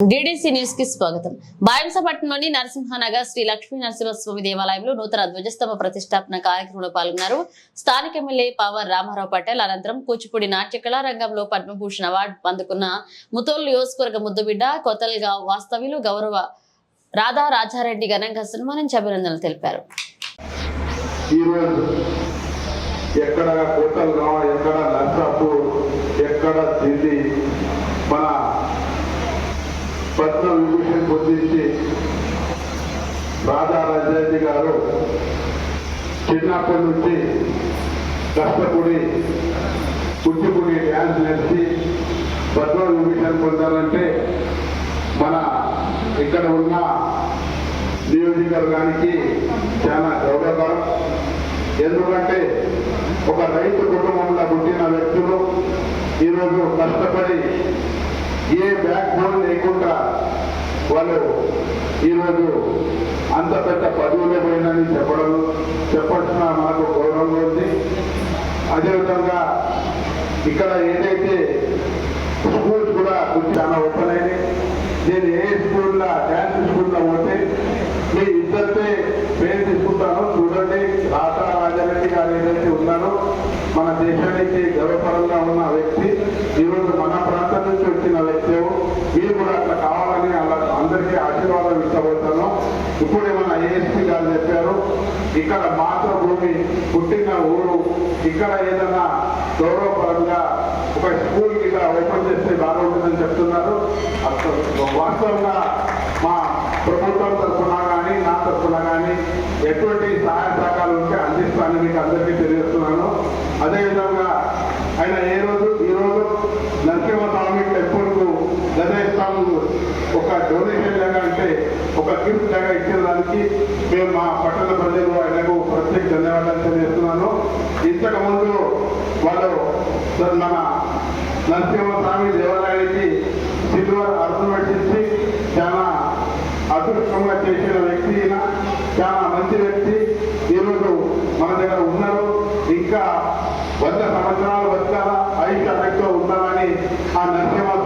DDC న్యూస్కి స్వాగతం. బాయంసపట్నంలోని నరసింహనగర్ శ్రీ లక్ష్మీ నరసింహస్వామి దేవాలయంలో నూతన ధ్వజస్తంభ ప్రతిష్టాపన కార్యక్రమంలో పాల్గొన్నారు స్థానిక ఎమ్మెల్యే పవర్ రామారావు పటేల్. అనంతరం కూచిపూడి నాట్య కళారంగంలో పద్మభూషణ్ అవార్డు అందుకున్న ముతోల్ నియోజకవర్గ ముద్దుబిడ్డ కొత్తల్గా వాస్తవ్యులు గౌరవ రాధా రాజారెడ్డి ఘనంగా సన్మానించి అభినందనలు తెలిపారు. ఎక్కడ ఎక్కడ ఎక్కడ మన పద్మ విభూషణ్ పొందించి రాజా రాజారెడ్డి గారు చిన్నప్పటి నుంచి కష్టపడి కూచిపూడి డ్యాన్స్ నడిచి పద్మ విభూషణ్ పొందాలంటే మన ఇక్కడ ఉన్న నియోజకవర్గానికి చాలా గౌరవకరం. ఎందుకంటే ఒక రైతు కుటుంబంలో పుట్టిన వ్యక్తులు ఈరోజు కష్టపడి ఏ బ్యాక్ బోన్ లేకుండా వాళ్ళు ఈరోజు అంత పెద్ద పదవులే పోయిందని చెప్పడం చెప్పాల్సిన మనకు గౌరవంగా ఉంది. అదేవిధంగా ఇక్కడ ఏదైతే స్కూల్స్ కూడా కొంచెం చాలా ఓపెన్ అయినాయి. నేను ఏ స్కూల్లో డ్యాన్స్ స్కూల్లో పోతే మీ ఇద్దరితే పేరు తీసుకుంటాను. చూడండి రాధా రాజారెడ్డి గారు ఏదైతే ఉన్నారో మన దేశానికి గర్వపరంగా ఉన్న వ్యక్తి ఈరోజు మన ప్రాంతం నుంచి వచ్చిన వ్యక్తి మీరు కూడా అట్లా కావాలని అలా అందరికీ ఆశీర్వాదం ఇష్టపడతాను ఇప్పుడు ఏమన్నా ఏఎస్పీ గారు చెప్పారు ఇక్కడ మాతృభూమి పుట్టిన ఊరు ఇక్కడ ఏదైనా గౌరవపరంగా ఒక స్కూల్ ఇక్కడ ఓపెన్ చేస్తే బాగుంటుందని చెప్తున్నారు. అసలు వాస్తవంగా మా ప్రభుత్వం తరఫున కానీ నా తరఫున కానీ ఎటువంటి సహాయ సహకారాలు ఉంటే అందిస్తానని మీకు అందరికీ తెలియజేస్తున్నాను. అదేవిధంగా ఆయన ఏ రోజు ఈ రోజు నరసింహస్వామి టెంపుల్కు ఒక డొనేషన్ లాగా అంటే ఒక గిఫ్ట్ లాగా ఇచ్చిన దానికి మేము మా పట్టణ ప్రజలు ఆయనకు ప్రత్యేక ధన్యవాదాలు తెలియజేస్తున్నాను. ఇంతకు ముందు వాళ్ళు మన నరసింహస్వామి దేవాలయానికి సిల్వర్ అర్థం ఇచ్చి చాలా అదృష్టంగా చేసిన వ్యక్తి చాలా మంచి వ్యక్తి. ఈరోజు మన దగ్గర ఉన్నారు. ఇంకా వంద సంవత్సరాలు బతకాల ఐదు అన్నట్టు ఉండాలని ఆ నరసింహ